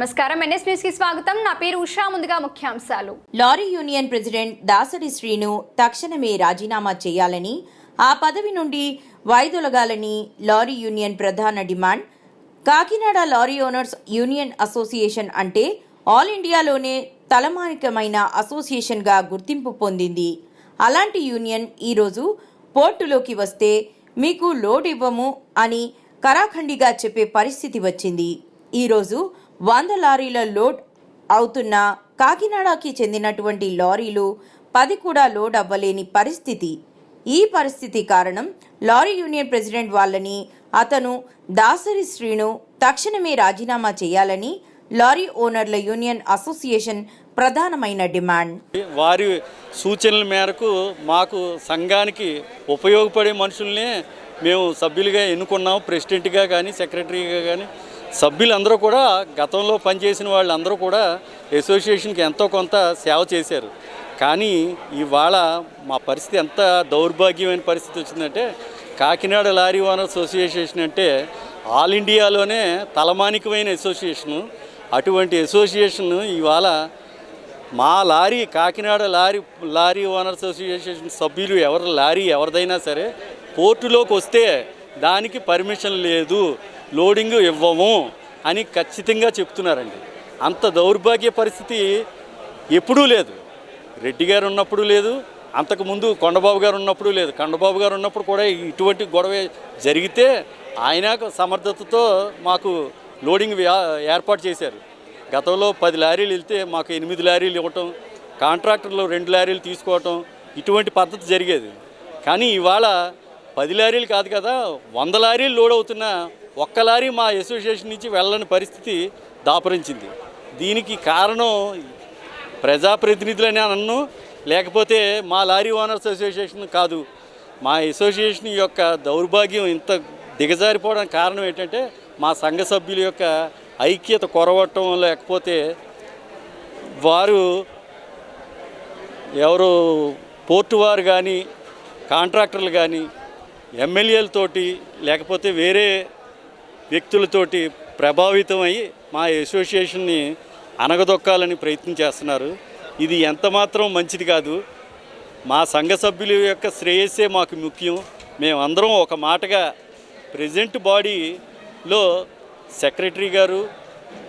నమస్కారం. ఎన్ఎస్ న్యూస్కి స్వాగతం. నా పేరు ఉషా. ముందుగా ముఖ్యాంశాలు. Lorry union president Dasari Srinu తక్షణమే రాజీనామా చేయాలని ఆ పదవి నుండి వైదొలగాలని లారీ యూనియన్ ప్రధాన demand. Kakinada lorry owners union association అంటే ఆల్ ఇండియాలోనే తలమానికమైన అసోసియేషన్గా గుర్తింపు పొందింది. అలాంటి యూనియన్ ఈరోజు పోర్టులోకి వస్తే మీకు లోడ్ ఇవ్వము అని కరాఖండిగా చెప్పే పరిస్థితి వచ్చింది. ఈరోజు వంద లారీల లోడ్ అవుతున్న కాకినాడకి చెందినటువంటి లారీలు పది కూడా లోడ్ అవ్వలేని పరిస్థితి. ఈ పరిస్థితి కారణం లారీ యూనియన్ ప్రెసిడెంట్ వాళ్ళని అతను దాసరి శ్రీను తక్షణమే రాజీనామా చేయాలని లారీ ఓనర్ల యూనియన్ అసోసియేషన్ ప్రధానమైన డిమాండ్. వారి సూచనల మేరకు మాకు సంఘానికి ఉపయోగపడే మనుషుల్నే మేము సభ్యులుగా ఎన్నుకున్నాం. ప్రెసిడెంట్గా కానీ సెక్రటరీగా కానీ సభ్యులందరూ కూడా గతంలో పనిచేసిన వాళ్ళందరూ కూడా అసోసియేషన్కి ఎంతో కొంత సేవ చేశారు. కానీ ఇవాళ మా పరిస్థితి ఎంత దౌర్భాగ్యమైన పరిస్థితి వచ్చిందంటే కాకినాడ లారీ ఓనర్స్ అసోసియేషన్ అంటే ఆల్ ఇండియాలోనే తలమానికమైన అసోసియేషను. అటువంటి అసోసియేషన్ ఇవాళ మా lorry Kakinada lorry lorry owners association సభ్యులు ఎవరి లారీ ఎవరిదైనా సరే పోర్టులోకి వస్తే దానికి పర్మిషన్ లేదు లోడింగ్ ఇవ్వము అని ఖచ్చితంగా చెప్తున్నారండి. అంత దౌర్భాగ్య పరిస్థితి ఎప్పుడూ లేదు. రెడ్డి గారు ఉన్నప్పుడు లేదు అంతకుముందు కొండబాబు గారు ఉన్నప్పుడు లేదు. కొండబాబు గారు ఉన్నప్పుడు కూడా ఇటువంటి గొడవ జరిగితే ఆయన సమర్థతతో మాకు లోడింగ్ ఏర్పాటు చేశారు. గతంలో పది లారీలు వెళ్తే మాకు ఎనిమిది లారీలు ఇవ్వటం కాంట్రాక్టర్లు రెండు లారీలు తీసుకోవటం ఇటువంటి పద్ధతి జరిగేది. కానీ ఇవాళ పది లారీలు కాదు కదా వంద లారీలు లోడ్ అవుతున్న ఒక్క లారీ మా అసోసియేషన్ నుంచి వెళ్ళని పరిస్థితి దాపరించింది. దీనికి కారణం ప్రజాప్రతినిధులని అన్ను లేకపోతే మా లారీ ఓనర్స్ అసోసియేషన్ కాదు. మా అసోసియేషన్ యొక్క దౌర్భాగ్యం ఇంత దిగజారిపోవడానికి కారణం ఏంటంటే మా సంఘ సభ్యుల యొక్క ఐక్యత కొరవటం లేకపోతే వారు ఎవరు పోర్టు వారు కానీ కాంట్రాక్టర్లు కానీ ఎమ్మెల్యేలతోటి లేకపోతే వేరే వ్యక్తులతోటి ప్రభావితమై మా అసోసియేషన్ని అనగదొక్కాలని ప్రయత్నం చేస్తున్నారు. ఇది ఎంత మాత్రం మంచిది కాదు. మా సంఘ సభ్యుల యొక్క శ్రేయస్సే మాకు ముఖ్యం. మేమందరం ఒక మాటగా ప్రజెంట్ బాడీలో సెక్రటరీ గారు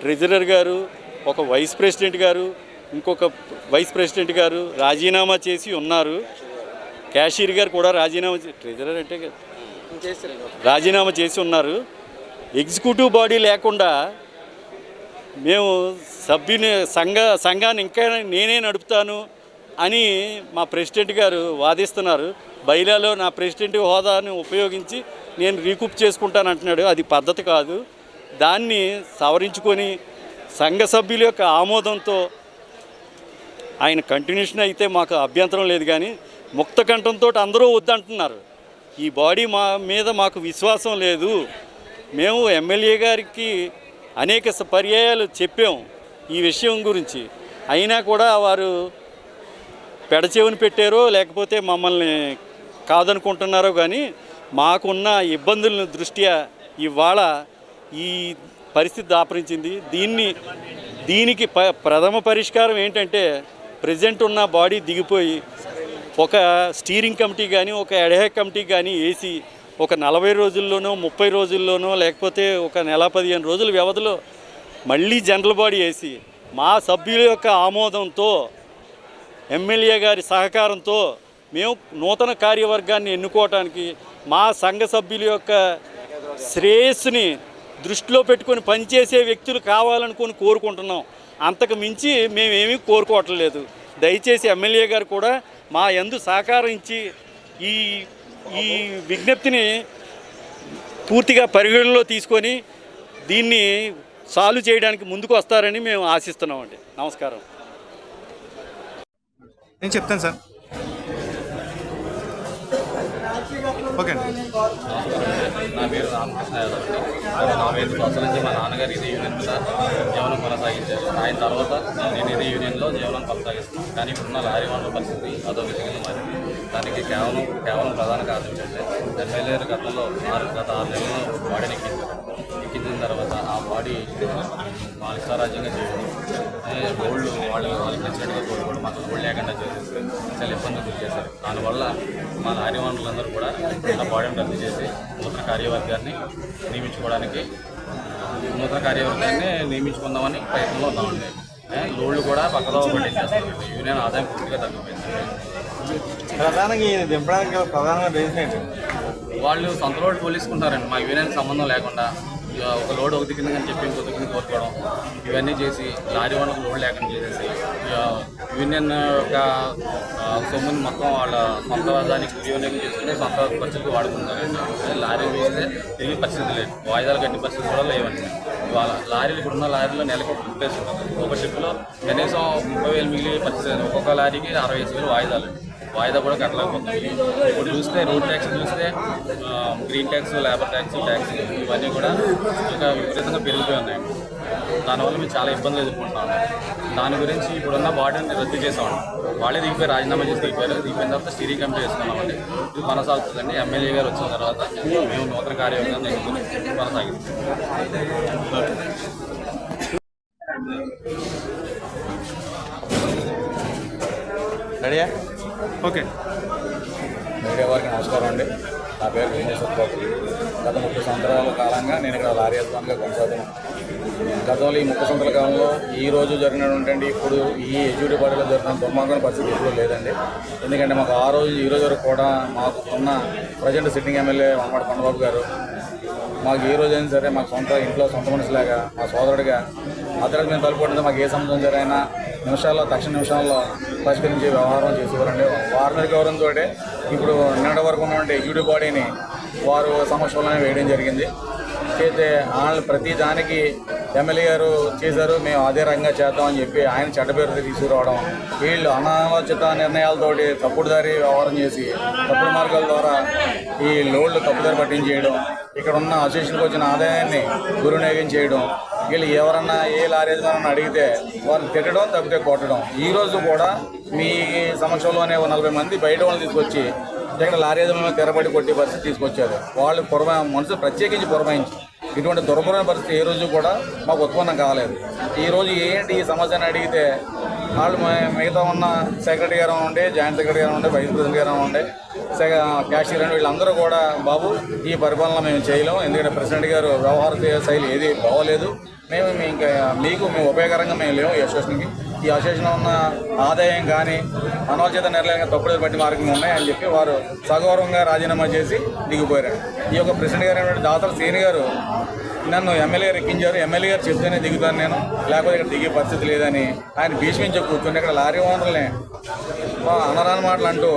ట్రెజరర్ గారు ఒక వైస్ ప్రెసిడెంట్ గారు ఇంకొక వైస్ ప్రెసిడెంట్ గారు రాజీనామా చేసి ఉన్నారు. క్యాషియర్ గారు కూడా రాజీనామా ట్రెజరర్ అంటే రాజీనామా చేసి ఉన్నారు. ఎగ్జిక్యూటివ్ బాడీ లేకుండా మేము సభ్యుని సంఘ సంఘాన్ని ఇంకా నేనే నడుపుతాను అని మా ప్రెసిడెంట్ గారు వాదిస్తున్నారు. బైలాలో నా ప్రెసిడెంట్ హోదాను ఉపయోగించి నేను రీకూప్ చేసుకుంటాను అంటున్నాడు. అది పద్ధతి కాదు. దాన్ని సవరించుకొని సంఘ సభ్యుల యొక్క ఆమోదంతో ఆయన కంటిన్యూషన్ అయితే మాకు అభ్యంతరం లేదు కానీ ముక్త కంఠంతో అందరూ వద్దంటున్నారు. ఈ బాడీ మా మీద మాకు విశ్వాసం లేదు. మేము ఎమ్మెల్యే గారికి అనేక స- పర్యాయాలు చెప్పాం ఈ విషయం గురించి. అయినా కూడా వారు పెడచెవిని పెట్టారో లేకపోతే మమ్మల్ని కాదనుకుంటున్నారో కానీ మాకున్న ఇబ్బందుల దృష్ట్యా ఇవాళ ఈ పరిస్థితి దాపరించింది. దీన్ని దీనికి ప ప్రథమ పరిష్కారం ఏంటంటే ప్రజెంట్ ఉన్న బాడీ దిగిపోయి ఒక స్టీరింగ్ కమిటీ కానీ ఒక ఎడహెక్ కమిటీ కానీ వేసి ఒక నలభై రోజుల్లోనో ముప్పై రోజుల్లోనో లేకపోతే ఒక నెల పదిహేను రోజుల వ్యవధిలో మళ్ళీ జనరల్ బాడీ వేసి మా సభ్యుల యొక్క ఆమోదంతో ఎమ్మెల్యే గారి సహకారంతో మేము నూతన కార్యవర్గాన్ని ఎన్నుకోవటానికి మా సంఘ సభ్యుల యొక్క శ్రేయస్సుని దృష్టిలో పెట్టుకొని పనిచేసే వ్యక్తులు కావాలనుకొని కోరుకుంటున్నాం. అంతకు మించి మేమేమీ కోరుకోవట్లేదు. దయచేసి ఎమ్మెల్యే గారు కూడా మా యందు సహకారించి ఈ ఈ విజ్ఞప్తిని పూర్తిగా పరిగణలో తీసుకొని దీన్ని సాల్వ్ చేయడానికి ముందుకు వస్తారని మేము ఆశిస్తున్నామండి. నమస్కారం. నేను చెప్తాను సార్. ఓకే అండి. నా పేరు రామకృష్ణ యాదవ్. నేను నలభై ఐదు సంవత్సరాల నుంచి మా నాన్నగారు ఇదే యూనియన్ మీద జీవనం కొనసాగించారు. ఆయన తర్వాత నేను ఇదే యూనియన్లో జీవనం కొనసాగిస్తున్నాను. కానీ ఇప్పుడున్న లారీ వాళ్ళ పరిస్థితి అదో విధంగా మారింది. దానికి కేవలం కేవలం ప్రధాన కారణం ఏంటంటే ఎమ్మెల్యే గతంలో ఆరు గత ఆరు నెలల్లో వాడిని ఎక్కించారు. ఎక్కించిన తర్వాత బాడీ బాలిస్తారాజ్యంగా చేయడం ఏ గోల్డ్ వాళ్ళు వాళ్ళకి నచ్చినట్టుగా కోరుకోవడం మాకు గోల్డ్ లేకుండా చేసేసి చాలా ఇబ్బందులు గురి చేశారు. దానివల్ల మా నారీ వనరులందరూ కూడా ఆ బాడీని రద్దు చేసి నూతన కార్యవర్గాన్ని నియమించుకోవడానికి నూతన కార్యవర్గాన్ని నియమించుకుందామని ప్రయత్నంలో ఉన్నామండి. ఏ, లోళ్ళు కూడా పక్కదో పట్టించేస్తారు యూనియన్ ఆదాయం పూర్తిగా తగ్గిపోయింది. ప్రధానంగా దింపడానికి రీజన్ ఏంటి? వాళ్ళు సొంత లోడ్ పోలీసుకుంటారండి. మా యూనియన్ సంబంధం లేకుండా ఒక లోడ్ ఒక దిగింది అని చెప్పి ఇంకో దిక్కుని కోరుకోవడం ఇవన్నీ చేసి లారీ వాళ్ళకి లోడ్ లేకుండా చేసేసి ఇక యూనియన్ యొక్క సొమ్ముని మొత్తం వాళ్ళ సొంత దానికి వినియోగం చేసుకుని సొంత ఖర్చులకు వాడుకుంటారండి లారీ వేస్తే తిరిగి పరిస్థితి లేదు వాయిదాలు కట్టిన పరిస్థితి కూడా లేవండి. వాళ్ళ లారీలు ఇప్పుడున్న లారీలో నెలకు ఒక ట్రిప్ ఉంటుంది. ఒక షిప్లో కనీసం ముప్పై వేలు మిగిలి పరిస్థితి ఒక్కొక్క లారీకి అరవై ఐదు వేలు వాయిదాలు. వాయిదా కూడా కట్టలేకపోతుంది ఇప్పుడు చూస్తే రోడ్ ట్యాక్స్ చూస్తే green tax labour tax tax ఇవన్నీ కూడా ఇంకా విపరీతంగా పెరిగిపోయి ఉన్నాయి. దానివల్ల మేము చాలా ఇబ్బందులు ఎదుర్కొంటున్నాం దాని గురించి ఇప్పుడున్న బాడీని రద్దు చేసామండి వాళ్ళే దిగిపోయి రాజీనామా చేసి దిగిపోయారు. దిగిపోయిన తర్వాత స్టీరింగ్ కమిటీ వేసుకున్నామండి. ఇది కొనసాగుతుందండి. ఎమ్మెల్యే గారు వచ్చిన తర్వాత మేము నూతన కార్యవర్గాన్ని ఎన్నుకుని కొనసాగిస్తాం. రెడీయా? ఓకే. మీడియా వారికి నమస్కారం అండి. నా పేరు విఘ్నేశ్వర బాబు గత ముప్పై సంవత్సరాల కాలంగా నేను ఇక్కడ లారీ యజమానిగా కొనసాగుతున్నాను గతంలో ఈ ముప్పై సంవత్సరాల కాలంలో ఈ రోజు జరిగినటువంటి ఇప్పుడు ఈ ఎడ్యుకేటివ్ జరిగిన దుర్మార్గం పరిస్థితి ఇప్పుడు లేదండి. ఎందుకంటే మాకు ఆ రోజు ఈ రోజు వరకు కూడా మాకు ఉన్న present sitting MLA Vanamadi Kondababu garu మాకు ఏ రోజు అయినా సరే మాకు సొంత ఇంట్లో సొంత మనిషిలాగా మా సోదరుడిగా అతనికి మేము తలుపుకుంటే మాకు ఏ సంబంధం సరైనా నిమిషాల్లో తక్షణ నిమిషాల్లో పరిష్కరించే వ్యవహారం చేసేవారండి గౌరవం గౌరవంతో ఇప్పుడు నిన్నటి వరకు ఉన్నటువంటి ఎగ్జిక్యూటివ్ బాడీని వారు సమక్షంలోనే వేయడం జరిగింది. అయితే వాళ్ళు ప్రతి దానికి ఎమ్మెల్యే గారు చేశారు మేము అదే రంగా చేద్దామని చెప్పి ఆయన చెడ్డ పేరు తీసుకురావడం వీళ్ళు అనాలోచిత నిర్ణయాలతోటి తప్పుడు దారి వ్యవహారం చేసి తప్పుడు మార్గాల ద్వారా ఈ లోడ్లు తప్పుదారి పట్టించేయడం ఇక్కడ ఉన్న అసోసియేషన్కి వచ్చిన ఆదాయాన్ని దుర్వినియోగం చేయడం వీళ్ళు ఎవరన్నా ఏ లారీ యజమాని అడిగితే వాళ్ళు తిట్టడం తప్పితే కొట్టడం. ఈ రోజు కూడా మీ సమక్షంలోనే నలభై మంది బయట వాళ్ళని తీసుకొచ్చి ఇక్కడ లారీ యజమాని తెరబడి కొట్టే పరిస్థితి తీసుకొచ్చారు. వాళ్ళు పురమా మనసు ప్రత్యేకించి పురమాయించి ఇటువంటి దుర్భరమైన పరిస్థితి ఏ రోజు కూడా మాకు ఉత్పన్నం కాలేదు. ఈ రోజు ఏంటి ఈ సమస్యను అడిగితే వాళ్ళు మిగతా ఉన్న సెక్రటరీ గారు ఉండే జాయింట్ సెక్రటరీ గారు ఉండే వైస్ ప్రెసిడెంట్ గారు ఉండే సెక- క్యాషియర్ అని వీళ్ళందరూ కూడా బాబు ఈ పరిపాలన మేము చేయలేము ఎందుకంటే ప్రెసిడెంట్ గారు వ్యవహార శైలి ఏది బాగోలేదు. మేము మీ ఇంకా మీకు మేము ఉపయోగకరంగా మేము లేము ఈ అసోసియేషన్కి. ఈ అసోసియేషన్లో ఉన్న ఆదాయం కానీ అనవచిత నిర్ణయంగా తప్పుడు బట్టి మార్గం ఉన్నాయని చెప్పి వారు సగౌరవంగా రాజీనామా చేసి దిగిపోయారు. ఈ యొక్క ప్రెసిడెంట్ గారు దాసరి దాతల శ్రీని గారు నన్ను ఎమ్మెల్యే గారు ఎక్కించారు ఎమ్మెల్యే గారు చెప్తేనే దిగుతాను నేను. లేకపోతే ఇక్కడ దిగే పరిస్థితి లేదని ఆయన భీష్మించి కూర్చుని ఇక్కడ లారీ ఓనర్లే. అనరాని మాటలు అంటూ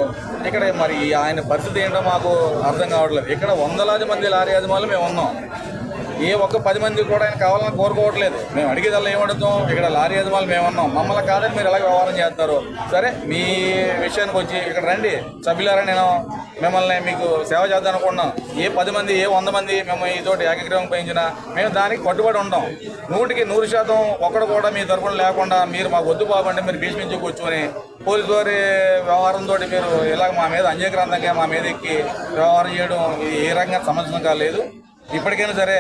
ఇక్కడ మరి ఆయన పరిస్థితి ఏంటో మాకు అర్థం కావట్లేదు. ఇక్కడ వందలాది మంది లారీ యజమానులు మేము ఉన్నాం. ఏ ఒక్క పది మంది కూడా ఆయన కావాలని కోరుకోవట్లేదు. మేము అడిగేదల్లా ఏమడుతాం ఇక్కడ లారీ యజమానులు మేమన్నాం. మమ్మల్ని కాదని మీరు ఎలా వ్యవహారం చేస్తారు సరే మీ విషయానికి వచ్చి ఇక్కడ రండి. సభ్యులారా నేను మిమ్మల్ని మీకు సేవ చేద్దాం అనుకున్నాం ఏ పది మంది ఏ వంద మంది మేము ఈ తోటి ఏకగ్రహం పెంచినా మేము దానికి కట్టుబడి ఉంటాం. నూటికి నూరు శాతం ఒక్కడు కూడా మీ తరఫున లేకుండా మీరు మాకు వద్దు బాబండి మీరు భీష్మించి కూర్చొని పోలీసు వారి వ్యవహారంతో మీరు ఇలాగ మా మీద అంజీక్రాంతంగా మా మీద ఎక్కి వ్యవహారం చేయడం ఇది ఏ రకంగా సమస్య కాలేదు ఇప్పటికైనా సరే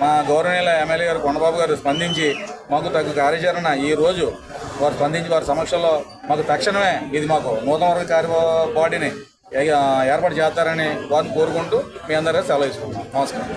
మా గౌరవనీయుల ఎమ్మెల్యే గారు కొండబాబు గారు స్పందించి మాకు తగ్గ కార్యాచరణ ఈ రోజు వారు స్పందించి వారి సమక్షంలో మాకు తక్షణమే ఇది మాకు నూతన వర్గ కార్య బాడీని ఏర్పాటు చేస్తారని వారిని కోరుకుంటూ మీ అందరూ సెలవు ఇస్తున్నాం నమస్కారం.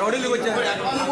రోడ్డుకి వచ్చాను